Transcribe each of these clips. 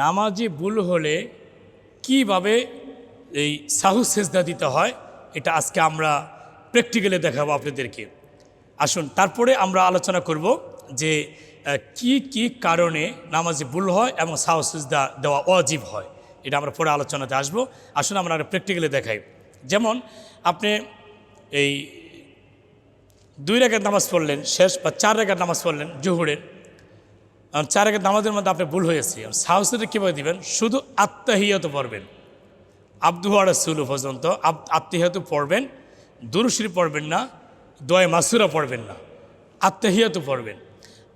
নামাজি ভুল হলে কীভাবে এই সাহু সেজদা দিতে হয়, এটা আজকে আমরা প্র্যাকটিক্যালে দেখাবো আপনাদেরকে। আসুন, তারপরে আমরা আলোচনা করব যে কি কি কারণে নামাজি ভুল হয় এবং সাহু সেজদা দেওয়া অজীব হয়। এটা আমরা পরে আলোচনাতে আসব। আসুন, আমরা প্র্যাকটিক্যালি দেখাই। যেমন, আপনি এই দুই রেখার নামাজ পড়লেন, শেষ বা চার রেখার নামাজ পড়লেন, জহুরের। আর চার রেখার নামাজের মধ্যে আপনি ভুল হয়েছে। সাহসটা কীভাবে দিবেন? শুধু আত্মাহিয়ত পড়বেন। আব্দুহার সুলু পর্যন্ত আত্মাহিয়ত পড়বেন। দুরুশ্রী পড়বেন না দয় মাসুরা পড়বেন না। আত্মাহিয়ত পড়বেন।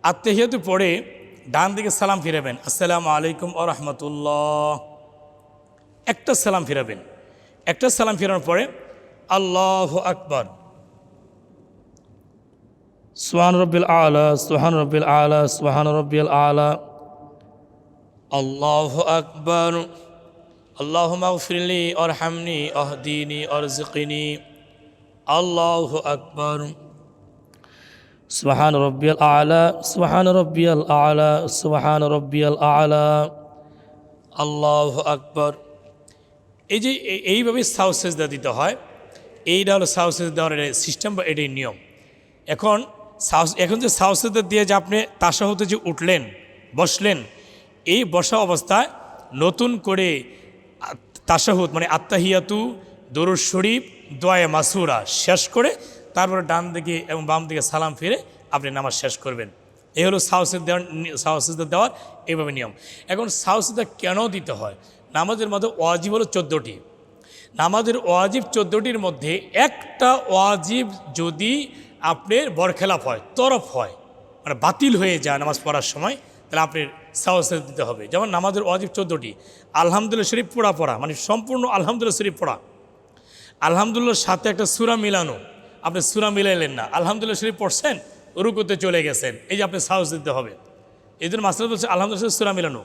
আত্মাহিয়ত পড়ে ডান দিকে সালাম ফিরাবেন। আসসালামু আলাইকুম ও রহমতুল্লাহ। একটা সালাম ফিরাবেন। একটা সালাম ফেরানোর পরে আল্লাহ আকবর। সুহান রব্বিল আলা সুহান রব্বিল আলা সুহান রব্বিল আলা। আল্লাহ আকবর। আল্লাহ মাগফিরলি অরহামনি অহদিনী অরজকিনি আল্লাহ আকবর। সুবহান রব্বিয়াল আলা, সুবহান রব্বিয়াল আলা, সুবহান রব্বিয়াল আলা। আল্লাহ আকবর। এই যে এই- এইভাবে সাউসেজদা দিতে হয়, এইটা হলো সাউসেজ দেওয়ার সিস্টেম বা এটাই নিয়ম। এখন সাউস এখন যে সাউসেজদা দিয়ে যে আপনি তাসাহতে যে উঠলেন, বসলেন, এই বসা অবস্থায় নতুন করে তাসাহুদ মানে আত্মাহিয়াতু দরুদ শরীফ দোয়া মাসুরা শেষ করে তারপরে ডান দিকে এবং বাম দিকে সালাম ফিরে আপনি নামাজ শেষ করবেন। এই হলো সাহসের দেওয়ার সাহসেদা দেওয়ার এইভাবে নিয়ম। এখন সাহসেদা কেন দিতে হয়? নামাজের মধ্যে ওয়াজিব হলো চোদ্দোটি। নামাজের ওয়াজিব চোদ্দোটির মধ্যে একটা ওয়াজিব যদি আপনার বরখেলাপ হয়, তরফ হয় মানে বাতিল হয়ে যায় নামাজ পড়ার সময়, তাহলে আপনার সাহসেদ দিতে হবে। যেমন নামাজের ওয়াজিব চোদ্দোটি, আলহামদুলিল্লাহ শরীফ পড়া পড়া মানে সম্পূর্ণ আলহামদুলিল্লাহ শরীফ পড়া। আলহামদুলিল্লাহর সাথে একটা সুরা মিলানো, আপনি সুরা মিলাইলেন না, আলহামদুলিল্লাহ শরীফ পড়ছেন, রুকুতে চলে গেছেন, এই যে আপনি সাহস দিতে হবে। এই জন্য মাস্টার বলছে, আলহামদুলিল্লাহ সুরা মিলানো।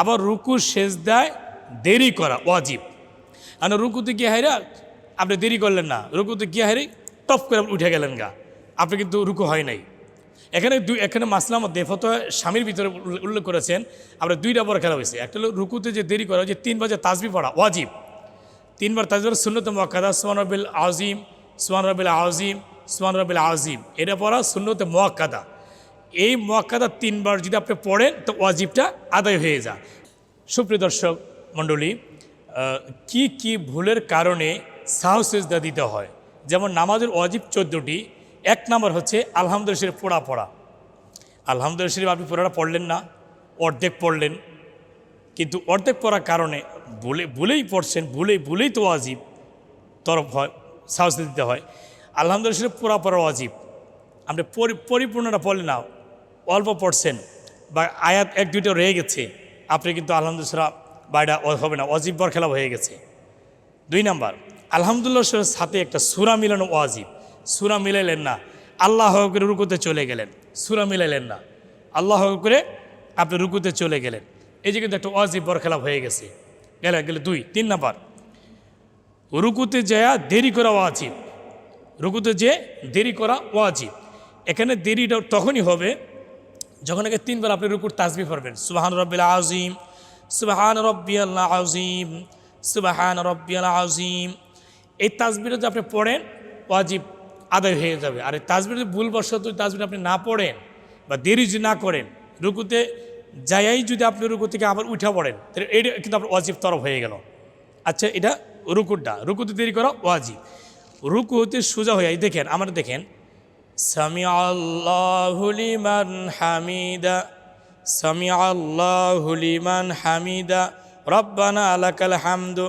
আবার রুকু শেষ দেয় দেরি করা, ওয়াজিব। আর রুকুতে গিয়ে হাইরা, আপনি দেরি করলেন না, রুকুতে গিয়ে হাইরে টপ করে উঠে গেলেন গা। আপনি কিন্তু রুকু হয় নাই। এখানে দুই এখানে মাসলাম দেফত স্বামীর ভিতরে উল্লেখ করেছেন আপনার দুইটা বড় খেলা হয়েছে। একটা হলো রুকুতে যে দেরি করা, যে তিন বাজে তাজবি পড়া, ওয়াজিব। তিনবার তাজবর সুন্নত মোয়াক্কাদা সুমান রবিল আজিম সুমান রবিল আজিম সুমান রবিল আজিম এটা পড়া সুন্নত মোয়াক্কাদা। এই মোয়াক্কাদা তিনবার যদি আপনি পড়েন, তো ওয়াজিবটা আদায় হয়ে যায়। সুপ্রিয় দর্শক, মণ্ডলী কি কি ভুলের কারণে সাহসেজদা দিতে হয়? যেমন নামাজের ওয়াজিব চোদ্দোটি, এক নম্বর হচ্ছে আলহামদুলিল্লাহ শরীফ পড়া পড়া। আলহামদুলিল্লাহ শরীফ আপনি পড়াটা পড়লেন না, অর্ধেক পড়লেন। কিন্তু অর্ধেক পড়ার কারণে ভুলে, ভুলেই পড়ছেন, ভুলেই ভুলেই তো ওয়াজিব তরফ হয়, সাহস দিতে হয়। আলহামদুলিল্লাহ শরীফ পুরা পড়া ওয়াজিব। আপনি পরি- পরিপূর্ণটা পড়লেন না, অল্প পড়ছেন বা আয়াত এক, দুইটা রয়ে গেছে, আপনি কিন্তু আলহামদুলিল্লাহ বা এটা হবে না অজিব বর খেলা হয়ে গেছে। দুই নাম্বার আলহামদুলিল্লাহ শরীফের সাথে একটা সুরা মিলানো ওয়াজিব। সুরা মিলাইলেন না। আল্লাহ করে রুকুতে চলে গেলেন। সুরা মিলাইলেন না। আল্লাহ করে আপনি রুকুতে চলে গেলেন। এই যে কিন্তু একটা ওয়াজিব বর খেলা হয়ে গেছে। গেলে গেলে দুই, তিন নাম্বার। রুকুতে যায়া দেরি করা ওয়াজিব। রুকুতে যে দেরি করা ওয়াজিব। এখানে দেরিটা তখনই হবে যখন একে তিনবার আপনি রুকুর তাসবি পড়বেন। সুবাহান রব্বিল আজিম সুবাহান রব্বিয়াল আজিম সুবাহান রব্বিয়াল আজিম এই তাসবিটা যদি আপনি পড়েন, ওয়াজিব আদায় হয়ে যাবে। আর এই তাসবির যদি ভুলবশত তাসবির আপনি না পড়েন বা দেরি যদি না করেন, রুকুতে যাই যদি আপনি রুকু থেকে আবার উঠে পড়েন, তাহলে এটা কিন্তু আপনার ওয়াজিব তরফ হয়ে গেল। আচ্ছা এটা রুকুরটা রুকুতে দেরি করা ওয়াজিব। রুকু হতে সোজা হয়ে দেখেন, আমরা দেখেন। সামি আল্লাহুলিমান হামিদা সামি আল্লাহুলিমান হামিদা, রব্বানা আলাকাল হামদু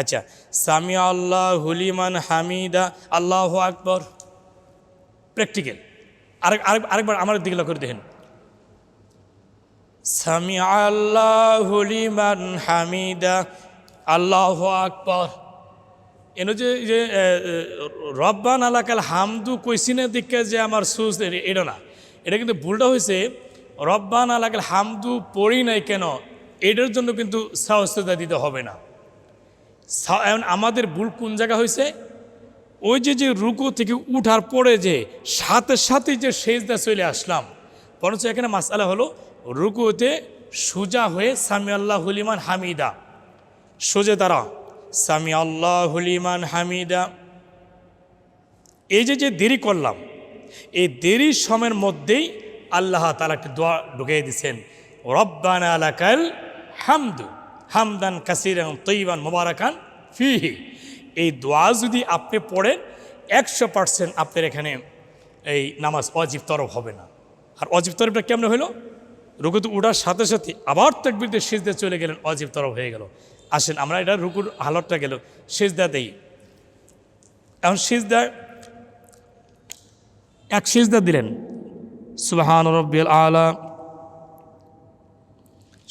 আচ্ছা সামি আল্লাহুলিমান হামিদা, আল্লাহ আকবর। প্র্যাকটিক্যাল আরেক আরেক, আরেকবার আমার দিকে লক্ষ্য করে দেখেন। সামি আল্লাহুলিমান হামিদা, আল্লাহ আকবর। এনে যে যে রব্বান আলাকাল হামদু কইসিনে দিকে যে আমার এ- এটা না। এটা কিন্তু ভুলটা হয়েছে রব্বান আলাকাল হামদু পড়ি নাই কেন, এটার জন্য কিন্তু সাহসতা দিতে হবে না। আমাদের ভুল কোন জায়গা হয়েছে? ওই যে যে রুকু থেকে উঠার পরে যে, সাথে সাথে যে সেজদা চলে আসলাম, বরঞ্চ এখানে মাসালা হলো রুকুতে সোজা হয়ে সামি আল্লাহ হুলিমান হামিদা। সোজে তারা সামি আল্লাহ হুলিমান হামিদা। এই যে যে দেরি করলাম, এই দেরি সময়ের মধ্যেই আল্লাহ তালা একটি দোয়া ঢুকিয়ে দিচ্ছেন রব্বান আলাকাল হামদু। হামদান কাসির এবং তৈবান মোবারকান ফিহি। এই দোয়া যদি আপনি পড়েন, একশো পার্সেন্ট আপনার এখানে এই নামাজ অজীব তরফ হবে না। আর অজীব তরফটা কেমন হলো রুকুতে উঠার সাথে সাথে আবার তকবিরতে সিজদে চলে গেলেন, অজীব তরফ হয়ে গেল। আসেন, আমরা এটা রুকুর হালতটা গেল, সিজদা দেই। এখন সিজদা, এক সিজদা দিলেন। সুবাহান রব্বিল আলা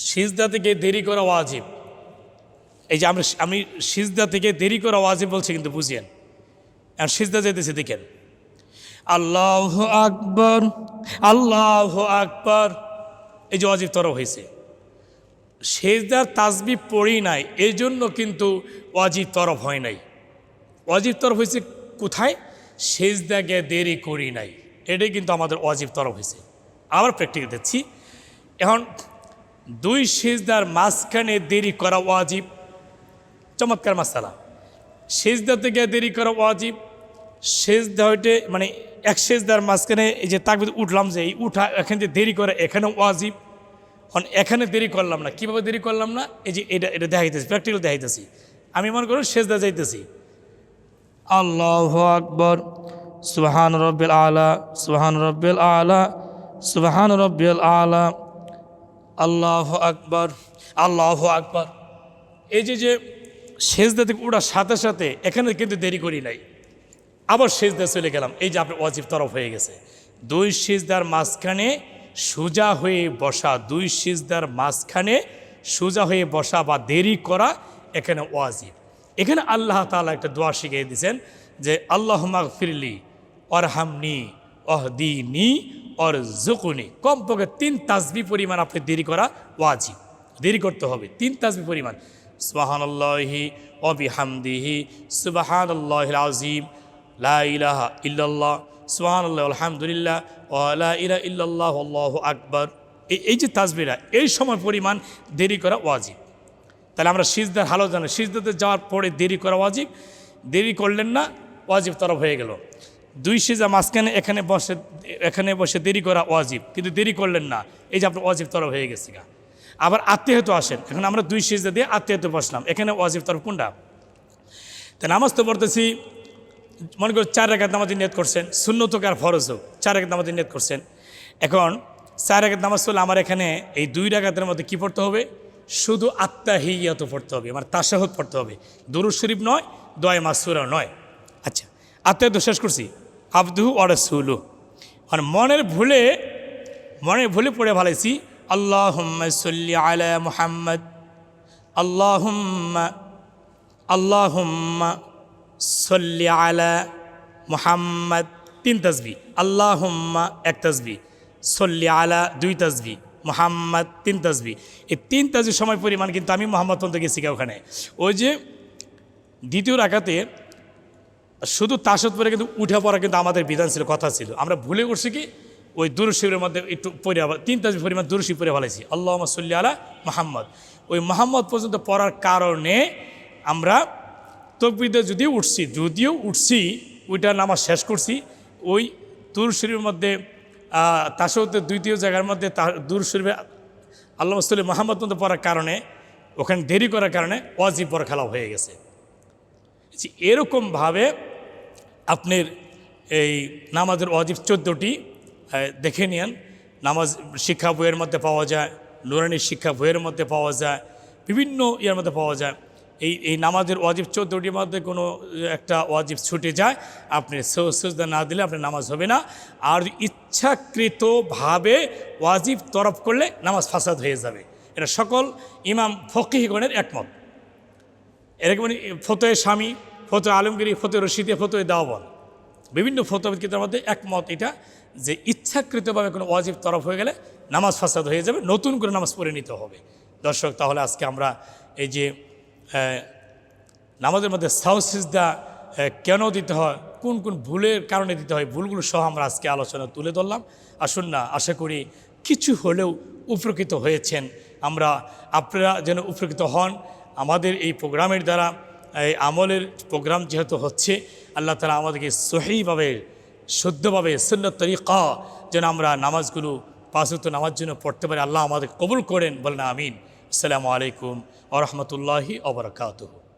সিজদা থেকে দেরি করা ওয়াজিব। এই যে আমরা আমি সিজদা থেকে দেরি করা ওয়াজিব বলছি কিন্তু বুঝিয়েন। আর সিজদা যেতেছে দেখেন। আল্লাহ আকবর আল্লাহ আকবর। এই যে অজিব তরফ হয়েছে সেজদার তাজবি পড়ি নাই এই জন্য কিন্তু ওয়াজিব তরফ হয় নাই। ওয়াজিব তরফ হয়েছে কোথায়? সেজদাকে দেরি করি নাই। এটাই কিন্তু আমাদের অজিব তরফ হয়েছে আবার প্র্যাকটিক্যাল দিচ্ছি। এখন দুই সেজদার মাঝখানে দেরি করা ওয়াজিব। চমৎকার মাসালা। সেজদা থেকে দেরি করা ওয়াজিব। সেজদা হইতে মানে এক সেজদার মাঝখানে এই যে তাকবিদ উঠলাম যে, এই উঠা এখানে যে দেরি করে এখানে ওয়াজিব। এখন এখানে দেরি করলাম না। কীভাবে দেরি করলাম না? এই যে এটা এটা দেখাইতেছি প্র্যাকটিক্যাল দেখাইতেছি। আমি মনে করুন সেজদা যাইতেছি। আল্লাহ আকবর। সুবহান রব্বিল আলা, সুবহান রব্বিল আলা, সুবহান রব্বিল আলা। আল্লাহ আকবর আল্লাহ আকবর। এই যে যে সেজদা থেকে উঠার সাথে সাথে এখানে কিন্তু দেরি করি নাই। আবার সেজদা চলে গেলাম। এই যে আপনার অজিব তরফ হয়ে গেছে। দুই সিজদার মাঝখানে সোজা হয়ে বসা, দুই সিজদার মাঝখানে সোজা হয়ে বসা বা দেরি করা এখানে ওয়াজিব। এখানে আল্লাহ তাআলা একটা দোয়া শিখিয়ে দিয়েছেন যে আল্লাহ ফিরলি অরহামনি অহদিনি অর জুকুনি কমপক্ষে তিন তাসবি পরিমাণ আপনি দেরি করা ওয়াজিব। দেরি করতে হবে। তিন তাসবি পরিমাণ। সুবাহানল্লাহি অবিহামদিহি সুবাহানল্লাহ আজিম লা ইলাহা ইল্লাল্লাহ। সুবহানাল্লাহ আলহামদুলিল্লাহ। ওয়ালা ইলা ইল্লাল্লাহ আল্লাহু আকবার। এই এই যে তাজবিরা, এই সময় পরিমাণ দেরি করা ওয়াজিব। তাহলে আমরা সিজদার হালো জানি। সিজদাতে যাওয়ার পরে দেরি করা ওয়াজিব। দেরি করলেন না, ওয়াজিব তরফ হয়ে গেল। দুই সিজা মাঝখানে এখানে বসে এখানে বসে দেরি করা ওয়াজিব, কিন্তু দেরি করলেন না। এই যে আপনার ওয়াজিব তরফ হয়ে গেছে গা। আবার আত্মীয়ত আসেন। এখন আমরা দুই সিজা দিয়ে আত্মীয়ত বসলাম। এখানে ওয়াজিব তরফ কোনটা? তা নামাজ তো পড়তেছি, মনে করো চার রেখাত নামাজ নিয়ত করছেন শূন্য আর ফরজ হোক, চার রেখাত নামাজ নিয়ত করছেন। এখন চার রেখাত নামাজ চলে আমার এখানে এই দুই রেখাতের মধ্যে কী পড়তে হবে? শুধু আত্মাহিয়াত পড়তে হবে মানে তাসাহত পড়তে হবে। দরুদ শরীফ নয়, দয় মাসুরা নয়। আচ্ছা আত্মাহিত শেষ করছি। আব্দুহু অরসুলু মানে মনের ভুলে মনের ভুলে পড়ে ভালাইছি আল্লাহ সল্লি আলা মুহাম্মদ, আল্লাহুম্মা আল্লাহুম্মা সল্লি আলা মুহাম্মদ। তিন তসবি, আল্লাহুম্মা এক তসবি, সল্লি আলা দুই তসবি, মুহাম্মদ তিন তসবি। এই তিন তসবির সময় পরিমাণ কিন্তু আমি মোহাম্মদ পর্যন্ত গেছি ওখানে ওই যে দ্বিতীয় রাখাতে শুধু তাসত পরে কিন্তু উঠে পড়া কিন্তু আমাদের বিধান ছিল, কথা ছিল। আমরা ভুলে করছি কি? ওই দুরশিবের মধ্যে একটু পরে তিন তাজ পরিমাণ দুরশি পরে ফেলাইছি। আল্লাহ সাল্লি আলা মোহাম্মদ। ওই মোহাম্মদ পর্যন্ত পড়ার কারণে আমরা তকবিদে যদিও উঠছি যদিও উঠছি ওইটা নামাজ শেষ করছি, ওই দুর মধ্যে তাসতের দ্বিতীয় জায়গার মধ্যে শরীফে আল্লাহ সাল্লি মোহাম্মদ পর্যন্ত পড়ার কারণে, ওখানে দেরি করার কারণে অজিব পর খেলা হয়ে গেছে। এরকমভাবে আপনার এই নামাজের অজিব চোদ্দোটি দেখে নিন নামাজ শিক্ষা বইয়ের মধ্যে পাওয়া যায় নুরানির শিক্ষা বইয়ের মধ্যে পাওয়া যায়, বিভিন্ন ইয়ের মধ্যে পাওয়া যায়। এই এই নামাজের ওয়াজিব চোদ্দোটির মধ্যে কোনো একটা ওয়াজিব ছুটে যায়, আপনি সজদা না দিলে আপনার নামাজ হবে না। আর ইচ্ছাকৃতভাবে ওয়াজিব তরফ করলে নামাজ ফাসাদ হয়ে যাবে। এটা সকল ইমাম ফকিহগণের একমত। এরকম ফতোয় স্বামী ফতো আলমগিরি ফতো রশিদে ফতোয় দাওয়ান। বিভিন্ন ফতোবিদদের মধ্যে একমত এটা যে ইচ্ছাকৃতভাবে কোনো ওয়াজিব তরফ হয়ে গেলে নামাজ ফাসাদ হয়ে যাবে, নতুন করে নামাজ পড়ে নিতে হবে। দর্শক, তাহলে আজকে আমরা এই যে নামাজের মধ্যে সাউসিজদা কেন দিতে হয়, কোন কোন ভুলের কারণে দিতে হয়, ভুলগুলো সহ আমরা আজকে আলোচনা তুলে ধরলাম। আসুন না, আশা করি কিছু হলেও উপকৃত হয়েছেন। আমরা আপনারা যেন উপকৃত হন, আমাদের এই প্রোগ্রামের দ্বারা এই আমলের প্রোগ্রাম যেহেতু হচ্ছে, আল্লাহ তালা আমাদেরকে সহিভাবে, শুদ্ধভাবে সুন্দর তরিকা, যেন আমরা নামাজগুলো পাঁচত নামাজ জন্য পড়তে পারি, আল্লাহ আমাদের কবুল করেন, বলেন আমিন। আসসালামু আলাইকুম আ রহমতুল্লাহি আবরকাতহ